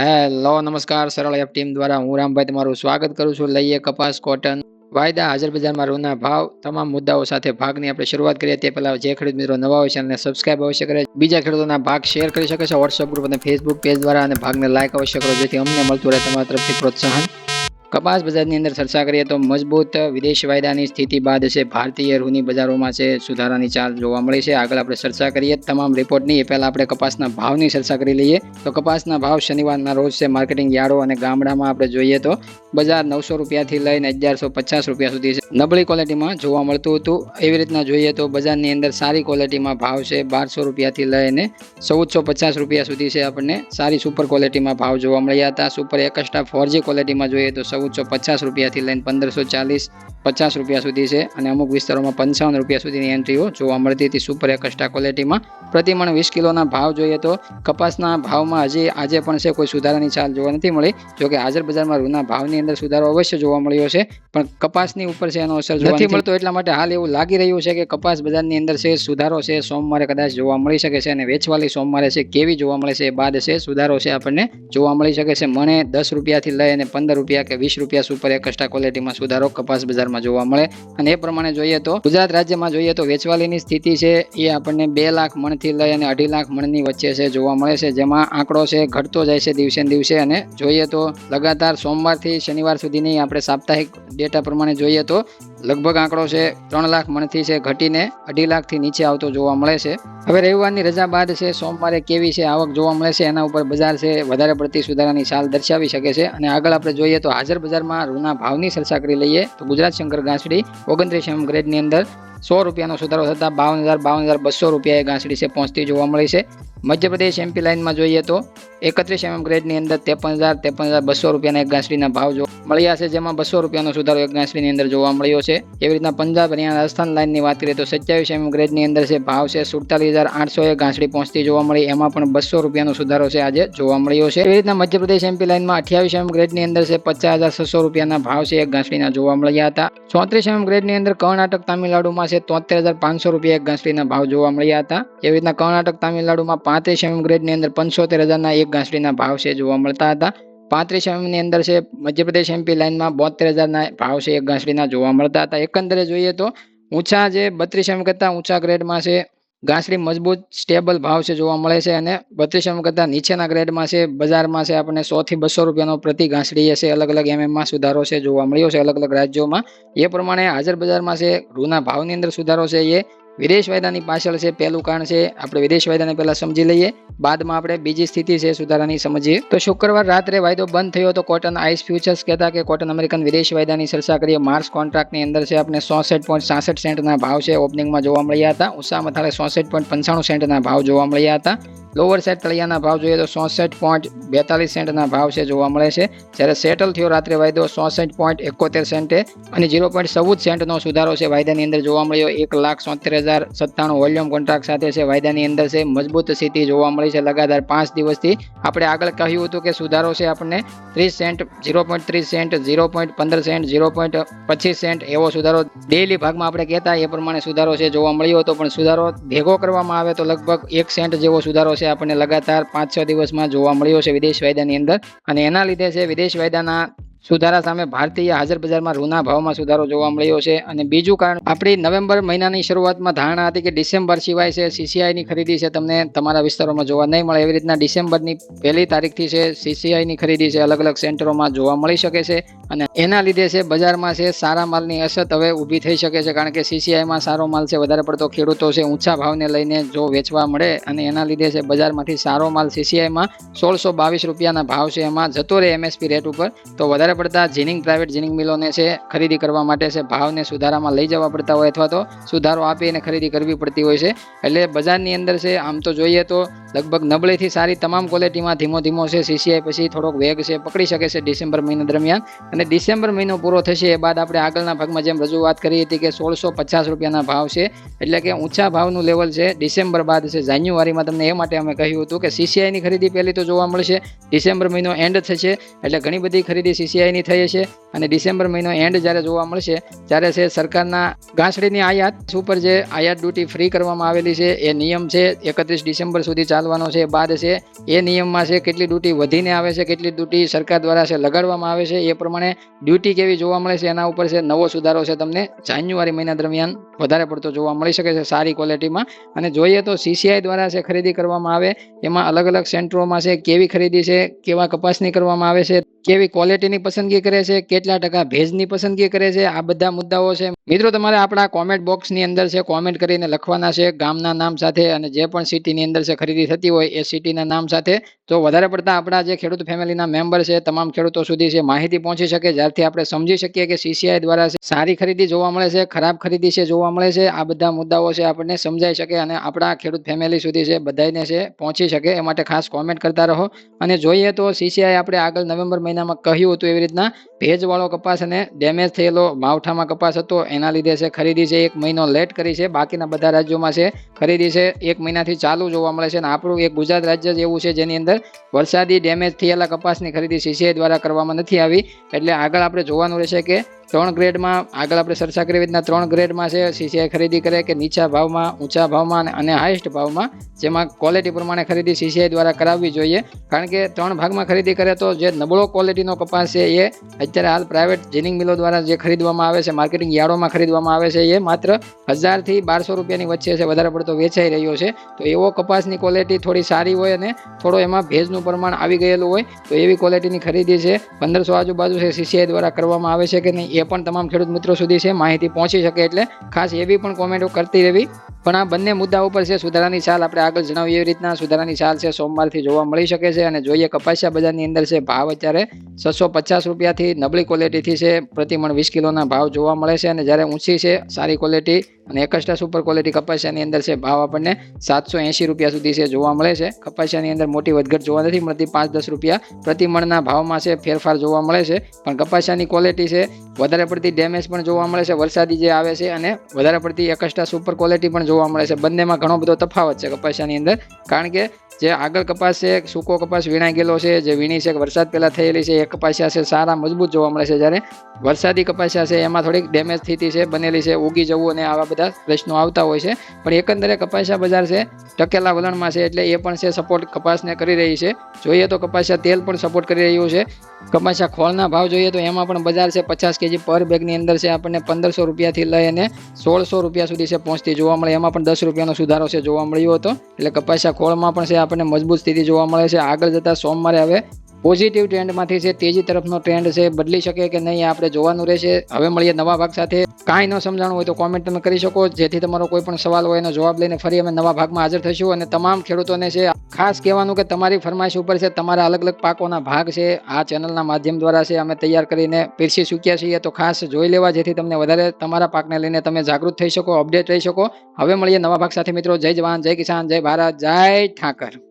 Hello, નમસ્કાર, સરળ app team દ્વારા હું રામભાઈ તમારું સ્વાગત કરું છું. લઈએ કપાસ કોટન વાયદા, હાજર બજારમાં રૂના ભાવ, તમામ મુદ્દાઓ સાથે ભાગની આપણે શરૂઆત કરીએ. તે પહેલાં જે ખેડૂત મિત્રો નવા હોય છે અને સબસ્ક્રાઇબ અવશ્ય કરે. બીજા ખેડૂતોના ભાગ શેર કરી શકે છે. વોટ્સઅપ ગ્રુપ અને ફેસબુક પેજ દ્વારા અને ભાગને લાઇક અવશ્ય કરો, જેથી અમને મળતું રહે તમારા તરફથી પ્રોત્સાહન. કપાસ બજારની અંદર ચર્ચા કરીએ તો મજબૂત વિદેશ વાયદાની સ્થિતિ બાદ છે ભારતીય રૂની બજારોમાં છે સુધારાની ચાલ જોવા મળી છે. આગળ આપણે ચર્ચા કરીએ તમામ રિપોર્ટની. એ પહેલાં આપણે કપાસના ભાવની ચર્ચા કરી લઈએ. તો કપાસના ભાવ શનિવારના રોજ છે માર્કેટિંગ યાર્ડો અને ગામડામાં આપણે જોઈએ તો બજાર નવસો રૂપિયાથી લઈને અગિયારસો પચાસ રૂપિયા સુધી છે. નબળી ક્વોલિટીમાં જોવા મળતું હતું. એવી રીતના જોઈએ તો બજારની અંદર સારી ક્વોલિટીમાં ભાવ છે બારસો રૂપિયાથી લઈને ચૌદસો પચાસ રૂપિયા સુધી છે આપણને સારી સુપર ક્વોલિટીમાં ભાવ જોવા મળ્યા હતા. સુપર એકસ્ટા ફોરજી ક્વોલિટીમાં જોઈએ તો ચૌદસો પચાસ રૂપિયાથી લઈને પંદરસો ચાલીસ પચાસ રૂપિયા સુધી છે. અને અમુક વિસ્તારોમાં પંચાવન રૂપિયા સુધીની એન્ટ્રીઓ જોવા મળતી હતી. સુપર એકસ્ટા ક્વોલિટીમાં પ્રતિમણ વીસ કિલોના ભાવ જોઈએ તો કપાસના ભાવમાં હજી આજે પણ છે. કોઈ સુધારાની ચાલ જોવા નથી મળી. જોકે હાજર બજારમાં રૂના ભાવની અંદર સુધારો અવશ્ય જોવા મળ્યો છે. પણ કપાસની ઉપર છે એનો અસર નથી મળતો. એટલા માટે હાલ એવું લાગી રહ્યું છે કે કપાસ બજારની અંદર છે સુધારો છે સોમવારે કદાચ જોવા મળી શકે છે. અને વેચવાલી સોમવારે છે કેવી જોવા મળે છે એ બાદ છે સુધારો છે આપણને જોવા મળી શકે છે. મને દસ રૂપિયાથી લઈ અને પંદર રૂપિયા કે વીસ રૂપિયા સુપર એકસ્ટા ક્વોલિટીમાં સુધારો કપાસ બજારમાં જોવા મળે. અને એ પ્રમાણે જોઈએ તો ગુજરાત રાજ્યમાં જોઈએ તો વેચવાલીની સ્થિતિ છે, એ આપણને બે લાખ મણથી લઈ અને અઢી લાખ મણની વચ્ચે છે જોવા મળે છે, જેમાં આંકડો છે ઘટતો જાય છે દિવસે દિવસે. અને જોઈએ તો લગાતાર સોમવારથી શનિવાર સુધીની આપણે સાપ્તાહિક ડેટા પ્રમાણે જોઈએ તો લગભગ આંકડો છે ત્રણ લાખ મણથી છે ઘટીને અઢી લાખથી નીચે આવતો જોવા મળે છે. હવે રવિવારની રજા બાદ છે સોમવારે કેવી છે આવક જોવા મળે છે એના ઉપર બજાર છે વધારે પડતી સુધારાની ચાલ દર્શાવી શકે છે. અને આગળ આપણે જોઈએ તો હાજર બજારમાં રૂના ભાવની ચર્ચા કરી લઈએ તો ગુજરાત શંકર ગાંસડી ઓગણત્રીસ એમ ગ્રેડની અંદર સો રૂપિયાનો સુધારો થતાં બાવન હજાર બાવન હજાર બસો રૂપિયા એ ગાંસડી છે પહોંચતી જોવા મળી છે. મધ્યપ્રદેશ એમપી લાઇનમાં જોઈએ તો એકત્રીસ એમએમ ગ્રેડની અંદર ત્રેપન હજાર ત્રેપન હજાર બસો રૂપિયાના એક ગાંસડીના ભાવ મળ્યા છે, જેમાં બસો રૂપિયાનો સુધારો એક ગાંસડીની અંદર જોવા મળ્યો છે. એવી રીતના પંજાબ હરિયાણા રાજસ્થાન લાઇનની વાત કરીએ તો સત્યાવીસ એમએમ ગ્રેડની અંદર છે ભાવ છે, સુડતાલીસ હજાર આઠસો એક ગાંસડી પહોંચતી જોવા મળી. એમાં પણ બસો રૂપિયાનો સુધારો છે આજે જોવા મળ્યો છે. એવી રીતના મધ્યપ્રદેશ એમપી લાઇનમાં અઠ્યાવીસ એમએમ ગ્રેડની અંદર છે પચાસ હજાર છસો રૂપિયાના ભાવ છે એક ગાંસડીના જોવા મળ્યા હતા. ચોત્રીસ એમએમ ગ્રેડની અંદર કર્ણાટક, તામિલનાડુમાં છે તોતેર હજાર પાંચસો રૂપિયા એક ગાંસડીના ભાવ જોવા મળ્યા હતા. એવી રીતના કર્ણાટક, તામિલનાડુમાં પાંત્રીસ એમએમ ગ્રેડની અંદર પંચોતેર હજારના એક ઘાસડીના ભાવ છે જોવા મળતા હતા. પાંત્રીસ એમએમની અંદર છે મધ્યપ્રદેશ એમપી લાઇનમાં બોતેર હજારના ભાવ છે એક ઘાસડીના જોવા મળતા હતા. એકંદરે જોઈએ તો ઊંચા જે બત્રીસ એમ કરતાં ઊંચા ગ્રેડમાં છે ઘાસડી મજબૂત સ્ટેબલ ભાવ છે જોવા મળે છે અને બત્રીસ એમ કરતાં નીચેના ગ્રેડમાં છે, બજારમાં છે આપણને સોથી બસો રૂપિયાનો પ્રતિ ઘાસડી છે, અલગ અલગ એમએમમાં સુધારો છે જોવા મળ્યો છે અલગ અલગ રાજ્યોમાં. એ પ્રમાણે હાજર બજારમાં છે રૂના ભાવની અંદર સુધારો છે એ વિદેશ વાયદાની પાછળ છે, પહેલું કારણ છે, આપણે વિદેશ વાયદાને પહેલા સમજી લઈએ. બાદમાં આપણે બીજી સ્થિતિ છે, સુધારાની સમજીએ. તો શુક્રવાર રાત્રે વાયદો બંધ થયો તો કોટન આઈસ ફ્યુચર્સ કહેતા કે કોટન અમેરિકન વિદેશ વાયદાની ચર્ચા કરીએ. માર્ચ કોન્ટ્રાક્ટની અંદર છે, આપણે સોસઠ પોઈન્ટ સાસઠ સેન્ટના ભાવ છે, ઓપનિંગમાં જોવા મળ્યા હતા. ઉષા મથાળે સોસઠ પોઈન્ટ પંચાણું સેન્ટના ભાવ જોવા મળ્યા હતા. લોઅર સેટ તળિયાના ભાવ જોઈએ તો સોસઠ પોઈન્ટ બેતાલીસ સેન્ટના ભાવ છે, જોવા મળે છે. જ્યારે સેટલ થયો રાત્રે વાયદો સોસઠ પોઈન્ટ એકોતેર સેન્ટે અને ઝીરો પોઈન્ટ ચૌદ સેન્ટનો સુધારો છે, વાયદાની અંદર જોવા મળ્યો એક લાખ સોતેર હજાર સત્તાણું વોલ્યુમ કોન્ટ્રાક્ટ સાથે છે. વાયદાની અંદર છે. મજબૂત સ્થિતિ જોવા મળી છે. લગાતાર પાંચ દિવસથી આપણે આગળ કહ્યું હતું કે સુધારો છે આપણને ત્રીસ સેન્ટ ઝીરો પોઈન્ટ ત્રીસ સેન્ટ ઝીરો પોઈન્ટ પંદર સેન્ટ ઝીરો પોઈન્ટ પચીસ સેન્ટ એવો સુધારો ડેઇલી ભાગમાં આપણે કહેતા એ પ્રમાણે સુધારો છે જોવા મળ્યો હતો. પણ સુધારો ભેગો કરવામાં આવે તો લગભગ એક સેન્ટ જેવો સુધારો છે આપણને લગાતાર પાંચ છ દિવસમાં જોવા મળ્યો છે વિદેશ વાયદાની અંદર. અને એના લીધે છે વિદેશ વાયદાના સુધારા સામે ભારતીય હાજર બજારમાં રૂના ભાવમાં સુધારો જોવા મળ્યો છે અને બીજું કારણ, આપણી નવેમ્બર મહિનાની શરૂઆતમાં ધારણા હતી કે ડિસેમ્બર સિવાય છે સીસીઆઈની ખરીદી છે, તમને તમારા વિસ્તારોમાં જોવા નહીં મળે. એવી રીતના ડિસેમ્બરની પહેલી તારીખથી છે સીસીઆઈની ખરીદી છે અલગ અલગ સેન્ટરોમાં જોવા મળી શકે છે અને એના લીધે છે બજારમાં છે સારા માલની અસર હવે ઊભી થઈ શકે છે, કારણ કે સીસીઆઈમાં સારો માલ છે, વધારે પડતો ખેડૂતો છે ઊંચા ભાવને લઈને જો વેચવા મળે અને એના લીધે છે બજારમાંથી સારો માલ સીસીઆઈમાં સોળસો બાવીસ રૂપિયાના ભાવ છે, એમાં જતો રહે એમએસપી રેટ ઉપર, તો વધારે પડતા જીનિંગ, પ્રાઇવેટ જીનિંગ મિલોને છે, ખરીદી કરવા માટે છે, ભાવને સુધારામાં લઈ જવા પડતા હોય અથવા તો સુધારો આપીને ખરીદી કરવી પડતી હોય છે. એટલે બજારની અંદર છે, આમ તો જોઈએ તો લગભગ નબળીથી સારી તમામ ક્વોલિટીમાં ધીમો ધીમો છે સીસીઆઈ પછી થોડોક વેગ છે, પકડી શકે છે ડિસેમ્બર મહિના દરમિયાન. અને ડિસેમ્બર મહિનો પૂરો થશે એ બાદ આપણે આગળના ભાગમાં જેમ રજૂઆત કરી હતી કે સોળસો પચાસ રૂપિયાના ભાવ છે, એટલે કે ઊંચા ભાવનું લેવલ છે, ડિસેમ્બર બાદ છે, જાન્યુઆરીમાં તમને એ માટે અમે કહ્યું હતું કે સીસીઆઈની ખરીદી પહેલી તો જોવા મળશે, ડિસેમ્બર મહિનો એન્ડ થશે, એટલે ઘણી બધી ખરીદી સીસીઆઈ સીસીઆઈની થઈ છે અને ડિસેમ્બર મહિનો એન્ડ જ્યારે જોવા મળશે, ત્યારે છે સરકારના ઘાસડીની આયાત ઉપર જે આયાત ડ્યુટી ફ્રી કરવામાં આવેલી છે, એ નિયમ છે એકત્રીસ ડિસેમ્બર સુધી ચાલવાનો છે. બાદ છે એ નિયમમાં છે કેટલી ડ્યુટી વધીને આવે છે, કેટલી ડ્યુટી સરકાર દ્વારા છે લગાડવામાં આવે છે, એ પ્રમાણે ડ્યુટી કેવી જોવા મળે છે, એના ઉપર છે નવો સુધારો છે તમને જાન્યુઆરી મહિના દરમિયાન વધારે પડતો જોવા મળી શકે છે સારી ક્વોલિટીમાં અને જોઈએ તો સીસીઆઈ દ્વારા છે ખરીદી કરવામાં આવે, એમાં અલગ અલગ સેન્ટરોમાં છે કેવી ખરીદી છે, કેવા કપાસની કરવામાં આવે છે કેવી ક્વોલિટીની પસંદગી કરે છે, કેટલા ટકા ભેજની પસંદગી કરે છે, આ બધા મુદ્દાઓ છે. મિત્રો, તમારે આપણા કોમેન્ટ બોક્સની અંદર છે કોમેન્ટ કરીને લખવાના છે, ગામના નામ સાથે અને જે પણ સિટીની અંદર છે ખરીદી થતી હોય એ સિટીના નામ સાથે. તો વધારે પડતા આપણા જે ખેડૂત ફેમિલીના મેમ્બર છે, તમામ ખેડૂતો સુધી છે, માહિતી પહોંચી શકે, જ્યારથી આપણે સમજી શકીએ કે સીસીઆઈ દ્વારા સારી ખરીદી જોવા મળે છે, ખરાબ ખરીદી છે, જોવા મળે છે, આ બધા મુદ્દાઓ છે આપણને સમજાઈ શકે અને આપણા ખેડૂત ફેમિલી સુધી છે બધાને છે, પહોંચી શકે, એ માટે ખાસ કોમેન્ટ કરતા રહો. અને જોઈએ તો સીસીઆઈ આપણે આગળ નવેમ્બર મહિનામાં કહ્યું હતું એવી રીતના, ભેજવાળો કપાસ અને ડેમેજ થયેલો માવઠામાં કપાસ હતો, એના લીધે છે ખરીદી છે, એક મહિનો લેટ કરી છે, બાકીના બધા રાજ્યોમાં છે ખરીદી છે, એક મહિનાથી ચાલુ જોવા મળે છે અને આપણું એક ગુજરાત રાજ્ય એવું છે જેની અંદર વરસાદી ડેમેજ થયેલા કપાસની ખરીદી સીસીઆઈ દ્વારા કરવામાં નથી આવી. એટલે આગળ આપણે જોવાનું રહેશે કે ત્રણ ગ્રેડમાં, આગળ આપણે ચર્ચા કરી રીતના ત્રણ ગ્રેડમાં છે સીસીઆઈ ખરીદી કરે કે નીચા ભાવમાં, ઊંચા ભાવમાં અને- હાઈસ્ટ ભાવમાં, જેમાં ક્વોલિટી પ્રમાણે ખરીદી સીસીઆઈ દ્વારા કરાવવી જોઈએ. કારણ કે ત્રણ ભાગમાં ખરીદી કરે તો જે નબળો ક્વોલિટીનો કપાસ છે એ. અત્યારે હાલ પ્રાઇવેટ જીનિંગ મિલો દ્વારા જે ખરીદવામાં આવે છે માર્કેટિંગ યાર્ડોમાં ખરીદવામાં આવે છે એ માત્ર હજારથી બારસો રૂપિયાની વચ્ચે છે, વધારે પડતો વેચાઈ રહ્યો છે. તો એવો કપાસની ક્વોલિટી થોડી સારી હોય અને થોડો એમાં ભેજનું પ્રમાણ આવી ગયેલું હોય, તો એવી ક્વોલિટીની ખરીદી છે. પંદરસો આજુબાજુ છે સીસીઆઈ દ્વારા કરવામાં આવે છે કે નહીં, એ પણ તમામ ખેડૂત મિત્રો સુધી છે, માહિતી પહોંચી શકે એટલે ખાસ એવી પણ કોમેન્ટો કરતી રહેવી. પણ આ બંને મુદ્દા ઉપર છે, સુધારાની ચાલ આપણે આગળ જણાવીએ એવી રીતના. સુધારાની ચાલ છે, સોમવારથી જોવા મળી શકે છે અને જોઈએ કપાસિયા બજારની અંદર છે, ભાવ અત્યારે છસો પચાસ રૂપિયાથી નબળી ક્વોલિટીથી છે. પ્રતિમણ વીસ કિલોના ભાવ જોવા મળે છે અને જ્યારે ઊંચી છે, સારી ક્વોલિટી અને એકસ્ટ્રા સુપર ક્વોલિટી કપાસિયાની અંદર છે ભાવ આપણને સાતસો એંશી રૂપિયા સુધી છે જોવા મળે છે. કપાસિયાની અંદર મોટી વધઘટ જોવા નથી મળતી, પાંચ દસ રૂપિયા પ્રતિમણના ભાવમાં છે ફેરફાર જોવા મળે છે. પણ કપાસિયાની ક્વોલિટી છે, વધારે પડતી ડેમેજ પણ જોવા મળે છે, વરસાદી જે આવે છે અને વધારે પડતી એકસ્ટ્રા સુપર ક્વોલિટી પણ જોવા મળે છે. બંનેમાં ઘણો બધો તફાવત છે કપાસિયાની અંદર, કારણ કે જે આગળ કપાસ છે, સૂકો કપાસ વીણાઈ ગયેલો છે, જે વીણી છે, વરસાદ પહેલાં થયેલી છે, એ કપાસિયા છે સારા, મજબૂત જોવા મળે છે જ્યારે વરસાદી કપાસિયા છે, એમાં થોડીક ડેમેજ સ્થિતિ છે, બનેલી છે, ઉગી જવું અને આવા બધા પ્રશ્નો આવતા હોય છે. પણ એકંદરે કપાસિયા બજાર છે, ટકેલા વલણમાં છે એટલે એ પણ છે સપોર્ટ કપાસને કરી રહી છે. જોઈએ તો કપાસિયા તેલ પણ સપોર્ટ કરી રહ્યું છે. કપાસિયા ખોળના ભાવ જોઈએ તો એમાં પણ બજાર છે પચાસ કેજી પર બેગની અંદર છે આપણને પંદરસો રૂપિયાથી લઈ અને સોળસો રૂપિયા સુધી છે પહોંચતી જોવા મળે. એમાં પણ દસ રૂપિયાનો સુધારો છે જોવા મળ્યો હતો. એટલે કપાસિયા ખોળમાં પણ છે આપણને મજબૂત સ્થિતિ જોવા મળે છે. આગળ જતા સોમવારે હવે પોઝિટિવ ટ્રેન્ડમાંથી છે તેજી તરફનો ટ્રેન્ડ છે, બદલી શકે કે નહીં, આપણે જોવાનું રહેશે. હવે મળીએ નવા ભાગ સાથે. કાંઈ ન સમજાણું હોય તો કોમેન્ટ તમે કરી શકો. જેથી તમારો કોઈ પણ સવાલ હોય એનો જવાબ લઈને ફરી અમે નવા ભાગમાં હાજર થશું અને તમામ ખેડૂતોને છે, ખાસ કહેવાનું કે તમારી ફરમાઈશ ઉપર છે, તમારા અલગ અલગ પાકોના ભાગ છે. આ ચેનલના માધ્યમ દ્વારા છે, અમે તૈયાર કરીને પીરસી ચૂક્યા છીએ. તો ખાસ જોઈ લેવા જેથી તમને વધારે તમારા પાકને લઈને તમે જાગૃત થઈ શકો, અપડેટ રહી શકો. હવે મળીએ નવા ભાગ સાથે મિત્રો. જય જવાન, જય કિસાન, જય ભારત, જય ઠાકર.